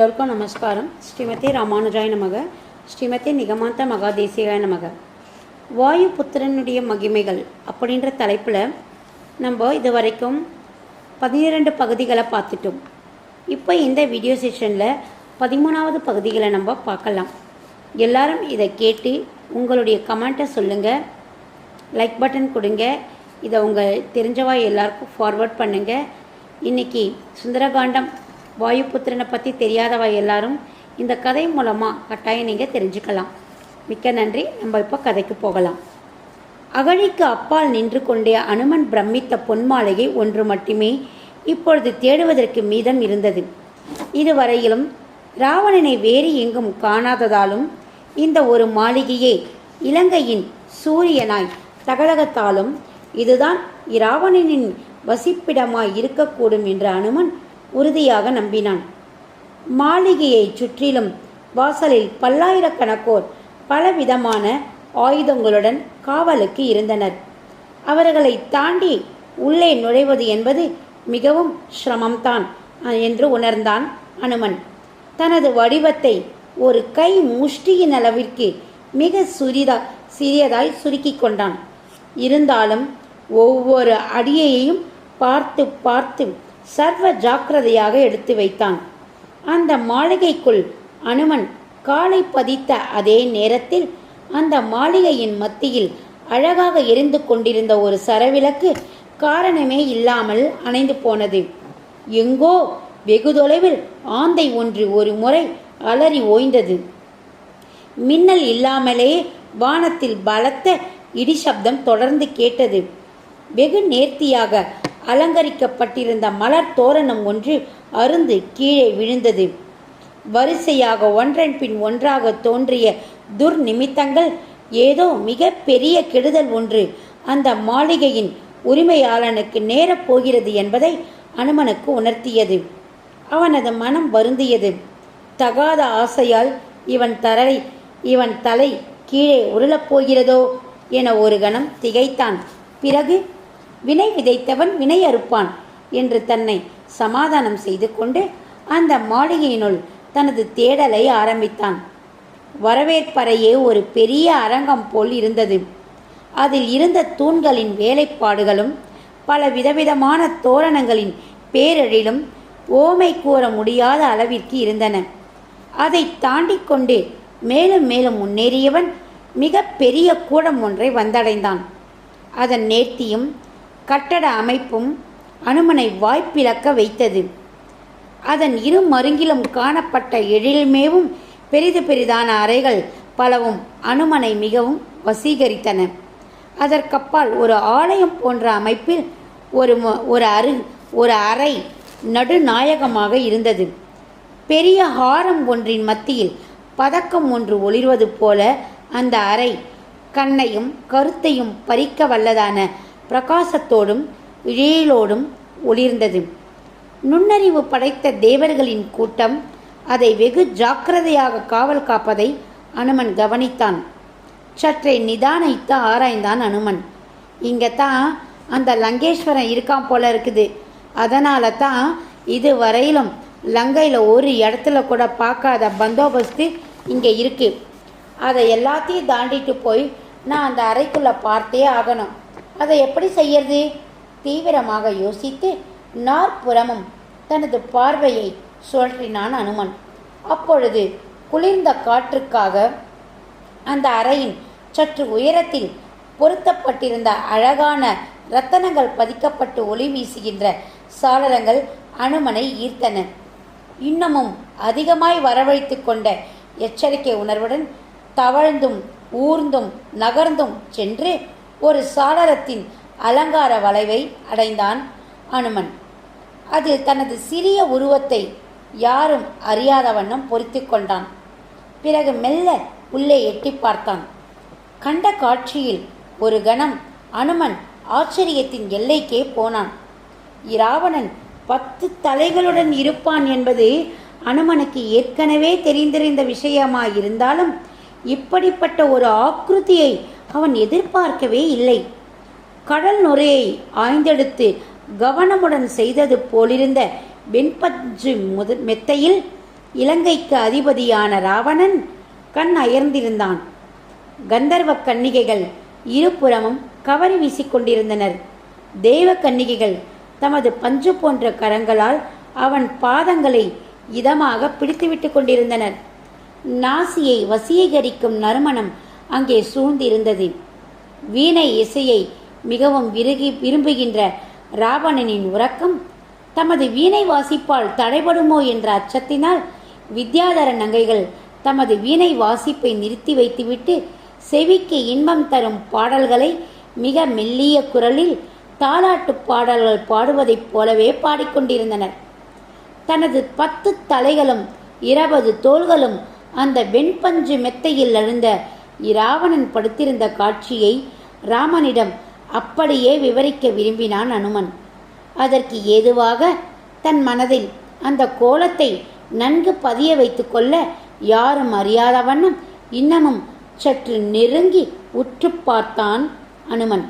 எல்லோருக்கும் நமஸ்காரம். ஸ்ரீமதி ராமானுஜாய நமக. ஸ்ரீமதி நிகமாந்த மகாதேசிகாய நமக. வாயு புத்திரனுடைய மகிமைகள் அப்படின்ற தலைப்பில் நம்ம இது வரைக்கும் பதினிரெண்டு பகுதிகளை பார்த்துட்டோம். இப்போ இந்த வீடியோ செஷனில் பதிமூணாவது பகுதிகளை நம்ம பார்க்கலாம். எல்லாரும் இதை கேட்டு உங்களுடைய கமெண்ட்டை சொல்லுங்கள் லைக் பட்டன் கொடுங்க. இதை உங்கள் தெரிஞ்சவா எல்லாருக்கும் ஃபார்வர்ட் பண்ணுங்கள் இன்றைக்கி சுந்தரகாண்டம் வாயுபுத்திரனை பற்றி தெரியாதவா எல்லாரும் இந்த கதை மூலமாக கட்டாயம் நீங்கள் தெரிஞ்சுக்கலாம். மிக்க நன்றி. நம்ம இப்போ கதைக்கு போகலாம். அகழிக்கு அப்பால் நின்று கொண்டே அனுமன் பிரமித்த பொன்மாளிகை ஒன்று மட்டுமே இப்பொழுது தேடுவதற்கு மீதம் இருந்தது. இதுவரையிலும் ராவணனை வேறு எங்கும் காணாததாலும் இந்த ஒரு மாளிகையே இலங்கையின் சூரியனாய் தகலகத்தாலும் இதுதான் இராவணனின் வசிப்பிடமாய் இருக்கக்கூடும் என்ற அனுமன் உறுதியாக நம்பினான். மாளிகையைச் சுற்றிலும் வாசலில் பல்லாயிரக்கணக்கோர் பலவிதமான ஆயுதங்களுடன் காவலுக்கு இருந்தனர். அவர்களை தாண்டி உள்ளே நுழைவது என்பது மிகவும் சிரமம்தான் என்று உணர்ந்தான் அனுமன். தனது வடிவத்தை ஒரு கை முஷ்டியின் அளவிற்கு மிக சுரிதா சிறியதாய் சுருக்கி கொண்டான். இருந்தாலும் ஒவ்வொரு அடியையும் பார்த்து பார்த்து சர்வ ஜாக்கிரதையாக எடுத்து வைத்தான். அந்த மாளிகைக்குள் அனுமன் காலை பதித்த அதே நேரத்தில் அந்த மாளிகையின் மத்தியில் அழகாக எரிந்து கொண்டிருந்த ஒரு சரவிளக்கு காரணமே இல்லாமல் அணைந்து போனது. எங்கோ வெகு தொலைவில் ஆந்தை ஒன்று ஒரு முறை அலறி ஓய்ந்தது. மின்னல் இல்லாமலே வானத்தில் பலத்த இடி சப்தம் தொடர்ந்து கேட்டது. வெகு நேர்த்தியாக அலங்கரிக்கப்பட்டிருந்த மலர் தோரணம் ஒன்று அருந்து கீழே விழுந்தது. வரிசையாக ஒன்றன் பின் ஒன்றாக தோன்றிய துர்நிமித்தங்கள் ஏதோ மிக பெரிய கெடுதல் ஒன்று. அந்த மாளிகையின் உரிமையாளனுக்கு நேரப் போகிறது என்பதை அனுமனுக்கு உணர்த்தியது. அவனது மனம் வருந்தியது. தகாத ஆசையால் இவன் தரை இவன் தலை கீழே உருளப் போகிறதோ என ஒரு கணம் திகைத்தான். பிறகு வினை விதைத்தவன் வினை அறுப்பான் என்று தன்னை சமாதானம் செய்து கொண்டு அந்த மாளிகையினுள் தனது தேடலை ஆரம்பித்தான். வரவேற்பறையே ஒரு பெரிய அரங்கம் போல் இருந்தது. அதில் இருந்த தூண்களின் வேலைப்பாடுகளும் பல விதவிதமான தோரணங்களின் பேரெழிலும் ஓமை கூற முடியாத அளவிற்கு இருந்தன. அதை தாண்டி கொண்டு மேலும் மேலும் முன்னேறியவன் மிக பெரிய கூடம் ஒன்றை வந்தடைந்தான். அதன் நேர்த்தியும் கட்டட அமைப்பும் அனுமனை வாய்ப்பிழக்க வைத்தது. அதன் இரு மருங்கிலும் காணப்பட்ட எழில்மேவும் பெரிது பெரிதான அறைகள் பலவும் அனுமனை மிகவும் வசீகரித்தன. அதற்கப்பால் ஒரு ஆலயம் போன்ற அமைப்பில் ஒரு ம- ஒரு அரு ஒரு அறை நடுநாயகமாக இருந்தது. பெரிய ஹாரம் ஒன்றின் மத்தியில் பதக்கம் ஒன்று ஒளிர்வது போல அந்த அறை கண்ணையும் கருத்தையும் பறிக்க வல்லதான பிரகாசத்தோடும் இழையிலோடும் ஒளிர்ந்தது. நுண்ணறிவு படைத்த தேவர்களின் கூட்டம் அதை வெகு ஜாக்கிரதையாக காவல் காப்பதை அனுமன் கவனித்தான். சற்றே நிதானித்து ஆராய்ந்தான் அனுமன். இங்கே தான் அந்த லங்கேஸ்வரன் இருக்கான் போல இருக்குது. அதனால தான் இது வரையிலும் லங்கையில் ஒரு இடத்துல கூட பார்க்காத பந்தோபஸ்து இங்கே இருக்கு. அதை எல்லாத்தையும் தாண்டிட்டு போய் நான் அந்த அறைக்குள்ளே பார்த்தே ஆகணும். அதை எப்படி செய்யறது? தீவிரமாக யோசித்து நாற்புறமும் தனது பார்வையை சுழற்றினான் அனுமன். அப்பொழுது குளிர்ந்த காற்றுக்காக அந்த அறையின் சற்று உயரத்தில் பொருத்தப்பட்டிருந்த அழகான ரத்தனங்கள் பதிக்கப்பட்டு ஒளி வீசுகின்ற சாளரங்கள் அனுமனை ஈர்த்தன. இன்னமும் அதிகமாய் வரவழைத்து கொண்ட எச்சரிக்கை உணர்வுடன் தவழ்ந்தும் ஊர்ந்தும் நகர்ந்தும் சென்று ஒரு சாளரத்தின் அலங்கார வளைவை அடைந்தான் அனுமன். அதில் தனது சிறிய உருவத்தை யாரும் அறியாத வண்ணம் பொறித்து கொண்டான். பிறகு மெல்ல உள்ளே எட்டி பார்த்தான். கண்ட காட்சியில் ஒரு கணம் அனுமன் ஆச்சரியத்தின் எல்லைக்கே போனான். இராவணன் பத்து தலைகளுடன் இருப்பான் என்பது அனுமனுக்கு ஏற்கனவே தெரிந்திருந்த விஷயமாயிருந்தாலும் இப்படிப்பட்ட ஒரு ஆக்ருதியை அவன் எதிர்பார்க்கவே இல்லை. கடல் நுரையை ஆய்ந்தெடுத்து கவனமுடன் செய்தது போலிருந்த வெண்பஞ்சு முத மெத்தையில் இலங்கைக்கு அதிபதியான ராவணன் கண் அயர்ந்திருந்தான். கந்தர்வ கன்னிகைகள் இருபுறமும் கவரி வீசிக்கொண்டிருந்தனர். தெய்வ கன்னிகைகள் தமது பஞ்சு போன்ற கரங்களால் அவன் பாதங்களை இதமாக பிடித்துவிட்டு கொண்டிருந்தனர். நாசியை வசீகரிக்கும் நறுமணம் அங்கே சூழ்ந்திருந்தது. வீணை இசையை மிகவும் விருகி விரும்புகின்ற ராவணனின் உறக்கம் தமது வீணை வாசிப்பால் தடைபடுமோ என்ற அச்சத்தினால் வித்யாதர நங்கைகள் தமது வீணை வாசிப்பை நிறுத்தி வைத்துவிட்டு செவிக்கு இன்பம் தரும் பாடல்களை மிக மெல்லிய குரலில் தாலாட்டு பாடல்கள் பாடுவதைப் போலவே பாடிக்கொண்டிருந்தனர். தனது பத்து தலைகளும் இருபது தோள்களும் அந்த வெண்பஞ்சு மெத்தையில் அழுந்த இராவணன் படுத்திருந்த காட்சியை ராமனிடம் அப்படியே விவரிக்க விரும்பினான் அனுமன். அதற்கு ஏதுவாக தன் மனதில் அந்த கோலத்தை நன்கு பதிய வைத்துக்கொள்ள யாரும் அறியாத வண்ணம் இன்னமும் சற்று நெருங்கி உற்று பார்த்தான் அனுமன்.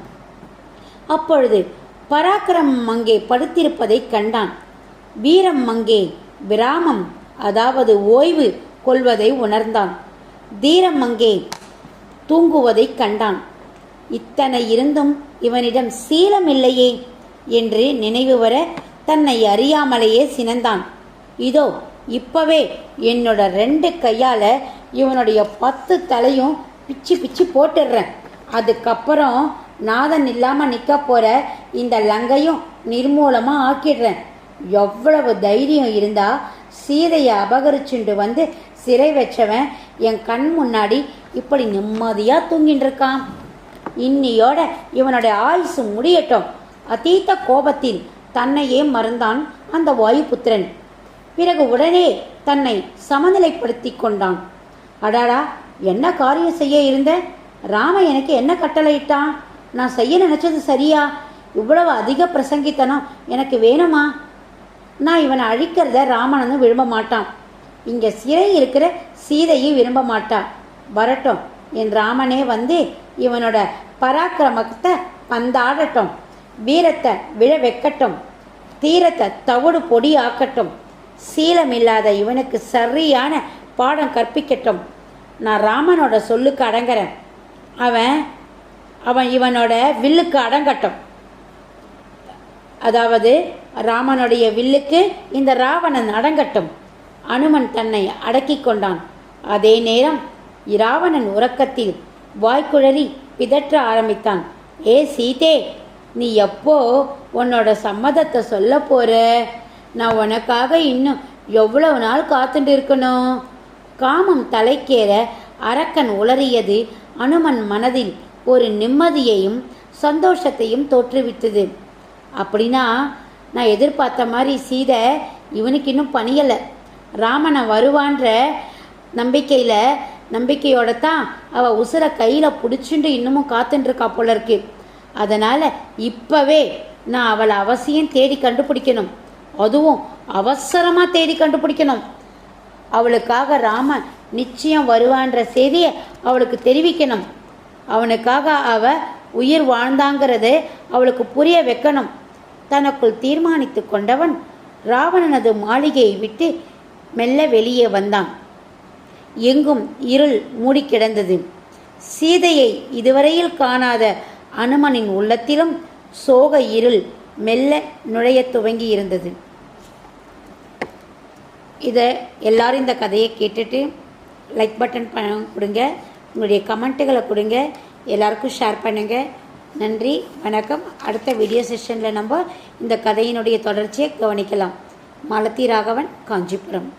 அப்பொழுது பராக்கிரமம் அங்கே படுத்திருப்பதைக் கண்டான். வீரம் அங்கே விராமம் அதாவது ஓய்வு கொள்வதை உணர்ந்தான். தீரம் அங்கே தூங்குவதைக் கண்டான். இத்தனை இருந்தும் இவனிடம் சீலமில்லையே என்று நினைவு வர தன்னை அறியாமலேயே சினந்தான். இதோ இப்பவே என்னோட ரெண்டு கையால் இவனுடைய பத்து தலையும் பிச்சு பிச்சு போட்டுடுறேன் அதுக்கப்புறம் நாதன் இல்லாமல் நிற்க போகிற இந்த லங்கையும் நிர்மூலமாக ஆக்கிடுறேன். எவ்வளவு தைரியம் இருந்தால் சீதையை அபகரிச்சுண்டு வந்து சிறை வச்சவன் என் கண் முன்னாடி இப்படி நிம்மதியாக தூங்கின்னு இருக்கான் இன்னியோட இவனுடைய ஆயுசு முடியட்டும். அதீத கோபத்தில் தன்னையே மறந்தான் அந்த வாயுபுத்திரன். பிறகு உடனே தன்னை சமநிலைப்படுத்தி கொண்டான். அடாடா என்ன காரியம் செய்ய இருந்த? ராம எனக்கு என்ன கட்டளையிட்டான்? நான் செய்ய நினச்சது சரியா? இவ்வளவு அதிக பிரசங்கித்தனம் எனக்கு வேணுமா? நான் இவனை அழிக்கிறத ராமனு விரும்ப மாட்டான். இங்கே சிறை இருக்கிற சீதையும் விரும்ப மாட்டா வரட்டும் என் ராமனே வந்து இவனோட பராக்கிரமத்தை பந்தாடட்டும் வீரத்தை விழ வைக்கட்டும் தீரத்தை தவிடு பொடி ஆக்கட்டும் சீலமில்லாத இவனுக்கு சரியான பாடம் கற்பிக்கட்டும். நான் ராமனோட சொல்லுக்கு அடங்குறேன். அவன் அவன் இவனோட வில்லுக்கு அடங்கட்டும். அதாவது ராமனுடைய வில்லுக்கு இந்த ராவணன் அடங்கட்டும். அனுமன் தன்னை அடக்கி கொண்டான். அதே நேரம் இராவணன் உறக்கத்தில் வாய்க்குழறி பிதற்ற ஆரம்பித்தான். ஏ சீதே நீ எப்போ உன்னோட சம்மதத்தை சொல்ல போற? நான் உனக்காக இன்னும் எவ்வளவு நாள் காத்துட்டு இருக்கணும்? காமம் தலைக்கேற அரக்கன் உளறியது அனுமன் மனதில் ஒரு நிம்மதியையும் சந்தோஷத்தையும் தோற்றுவித்தது. அப்படின்னா நான் எதிர்பார்த்த மாதிரி சீதை இவனுக்கு இன்னும் பணியலை. ராமனை வருவான்ற நம்பிக்கையில் நம்பிக்கையோட தான் அவள் உசுரை கையில் பிடிச்சிட்டு இன்னமும் காத்துட்டுருக்கா போல இருக்கு அதனால் இப்போவே நான் அவளை அவசியம் தேடி கண்டுபிடிக்கணும். அதுவும் அவசரமாக தேடி கண்டுபிடிக்கணும். அவளுக்காக ராமன் நிச்சயம் வருவான்ற செய்தியை அவளுக்கு தெரிவிக்கணும். அவனுக்காக அவ உயிர் வாழ்ந்தாங்கிறது அவளுக்கு புரிய வைக்கணும். தனக்குள் தீர்மானித்து கொண்டவன் ராவணனது மாளிகையை விட்டு மெல்ல வெளியே வந்தான். எங்கும் இருள் மூடி கிடந்தது. சீதையை இதுவரையில் காணாத அனுமனின் உள்ளத்திலும் சோக இருள் மெல்ல நுழையத் துவங்கி இருந்தது இதை எல்லாரும் இந்த கதையை கேட்டுட்டு லைக் பட்டன் கொடுங்க. உங்களுடைய கமெண்ட்டுகளை கொடுங்க. எல்லாருக்கும் ஷேர் பண்ணுங்கள் நன்றி வணக்கம். அடுத்த வீடியோ செஷனில் நம்ம இந்த கதையினுடைய தொடர்ச்சியை கவனிக்கலாம். மாலத்தி ராகவன் காஞ்சிபுரம்.